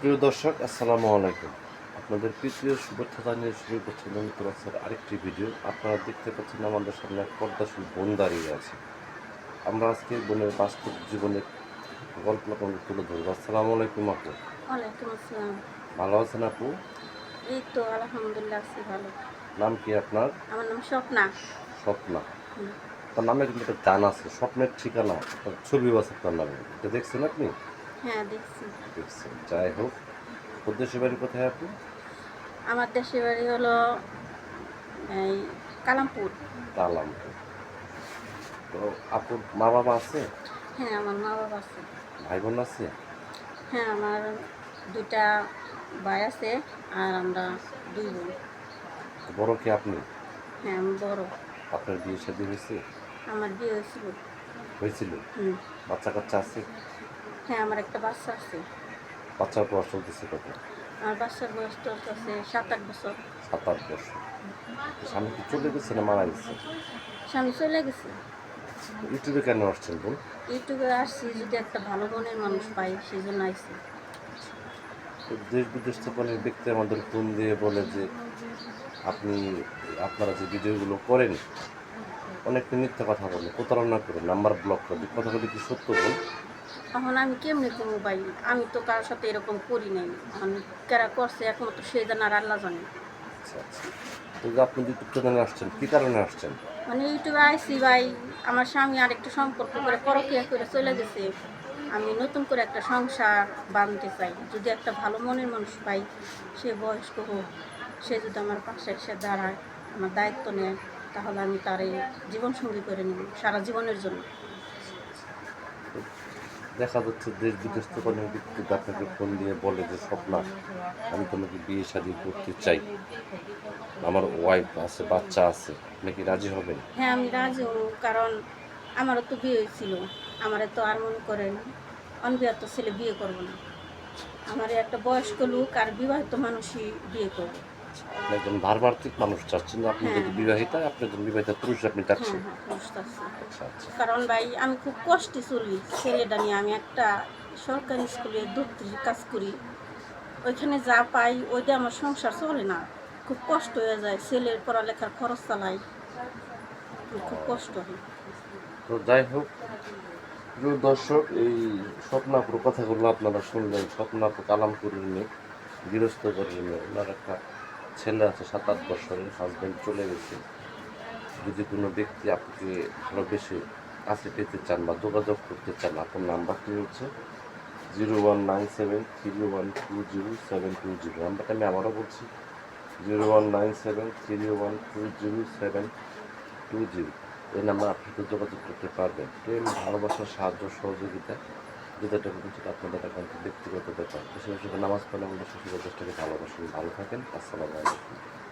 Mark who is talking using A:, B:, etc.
A: প্রিয় দর্শক আসসালামু আলাইকুম। আপনাদের তৃতীয় শুভেচ্ছা জানিয়ে শুরু করছেন নতুন আজকের আরেকটি ভিডিও। আপনারা দেখতে পাচ্ছেন আমাদের সামনে এক পর্দাশীল বোন দাঁড়িয়ে আছে। আমরা আজকে বোনের বাস্তব জীবনের গল্প আপনাদের তুলে ধরবো। আসসালামু আলাইকুম আপু। ভালো আছেন আপু?
B: এই তো আলহামদুলিল্লাহ আছি ভালো।
A: নাম কি আপনার?
B: আমার নাম স্বপ্না।
A: স্বপ্না। তার নামে কিন্তু একটা গান আছে স্বপ্নের ঠিকানা। ছবিও আছে আপনার নামে। এটা দেখছেন আপনি?
B: হ্যাঁ দেখছি।
A: দেখছেন যাই হোক উদ্দেশ্যে বাড়ি কোথায় আপনি?
B: আমার দেশের বাড়ি হলো এই কালামপুর।
A: তালাম তো আপুর মা বাবা আছে?
B: হ্যাঁ আমার মা বাবা আছে।
A: ভাই বোন আছে?
B: হ্যাঁ আমার দুইটা ভাই আছে আর আমরা দুই বোন।
A: বড় কি আপনি?
B: হ্যাঁ আমি বড়।
A: আপনার বিয়ে শাদী হয়েছে?
B: আমার বিয়ে হয়েছিল।
A: হয়েছিল? বাচ্চা কাচ্চা আছে?
B: হ্যাঁ আমার একটা বাচ্চা আছে।
A: বাচ্চার বয়স চলতেছে কত?
B: আমার বাচ্চার বয়স আছে সাত আট বছর।
A: সাত আট বছর। স্বামী কি চলে গেছে না মারা গেছে?
B: স্বামী চলে গেছে।
A: ইউটিউবে কেন আসছেন বোন
B: ইউটিউবে আসছি যদি একটা ভালো বোনের মানুষ পাই সেই জন্য আসছি।
A: দেশ বিদেশ থেকে অনেক ব্যক্তি আমাদের ফোন দিয়ে বলে যে আপনি আপনারা যে ভিডিওগুলো করেন অনেকটা মিথ্যা কথা বলেন প্রতারণা করে নাম্বার ব্লক করে। এই কথাগুলি কি সত্য বল?
B: এখন আমি কেমনে করব ভাই? আমি তো কারোর সাথে এরকম করি নাই। আমি কারা করছে একমাত্র সে জানে আর আল্লাহ জানে।
A: আচ্ছা আচ্ছা। আপনি ইউটিউব চ্যানেলে আসছেন কী কারণে আসছেন?
B: মানে ইউটিউবে আইসি ভাই আমার স্বামী আরেকটা সম্পর্ক করে পরকিয়া করে চলে গেছে। আমি নতুন করে একটা সংসার বাঁধতে চাই। যদি একটা ভালো মনের মানুষ পাই সে বয়স্ক হোক সে যদি আমার পাশে এসে দাঁড়ায় আমার দায়িত্ব নেয় তাহলে আমি তার জীবনসঙ্গী করে নেব সারা জীবনের জন্য।
A: দেখা যাচ্ছে দেশ বিদেশ থেকে অনেক ব্যক্তি আপনাকে ফোন দিয়ে বলে যে, স্বপ্না, আমি তোমাকে বিয়ে শাদী করতে চাই। আমার ওয়াইফ আছে, বাচ্চা আছে, আপনি কি রাজি হবেন?
B: হ্যাঁ আমি রাজি হব, কারণ আমারও তো বিয়ে হয়েছিল। আমার তো আর মনে করেন তো ছেলে বিয়ে করব না। আমার একটা বয়স্ক লোক আর বিবাহিত মানুষই বিয়ে করবে।
A: আপনি একজন ধারবার্থিক মানুষ চাচ্ছেন আপনি যদি
B: হ্যাঁ।
A: বিবাহিতা আপনি একজন বিবাহিত পুরুষ আপনি
B: হ্যাঁ
A: চাচ্ছেন।
B: হ্যাঁ।
A: আচ্ছা আচ্ছা।
B: কারণ ভাই আমি খুব কষ্টে চলি। ছেলেটা নিয়ে আমি একটা সরকারি স্কুলে দপ্তরি কাজ করি। ওইখানে যা পাই ওইটা আমার সংসার চলে না। খুব কষ্ট হয়ে যায়। ছেলের পড়ালেখার খরচ চালাই। খুব কষ্ট হয়।
A: তো যাই হোক প্রিয় দর্শক এই স্বপ্নাপুর কথাগুলো আপনারা শুনলেন। স্বপ্নাপুর কালামপুরের মেয়ে গৃহস্থ করে মেয়ে। ওনার একটা ছেলে আছে, সাত, আট বছরের হাজব্যান্ড চলে গেছে। যদি কোনো ব্যক্তি আপনাকে ভালোবেসে কাছে পেতে চান বা যোগাযোগ করতে চান, আপনার নাম্বারটি হচ্ছে zero one nine seven three one two zero seven two zero নাম্বারটা আমি আবারও বলছি zero one nine seven three one two zero seven two zero এই নাম্বার আপনাকে যোগাযোগ করতে পারবেন। প্রেম ভালোবাসার সাহায্য, সহযোগিতা যেটা সেটা আপনাদের ব্যক্তিগত ব্যাপার। বিশেষ নামাজ পড়লে আমাদের শিশুদের দেশটাকে ভালোবাসুন, ভালো থাকেন। আসসালামু আলাইকুম।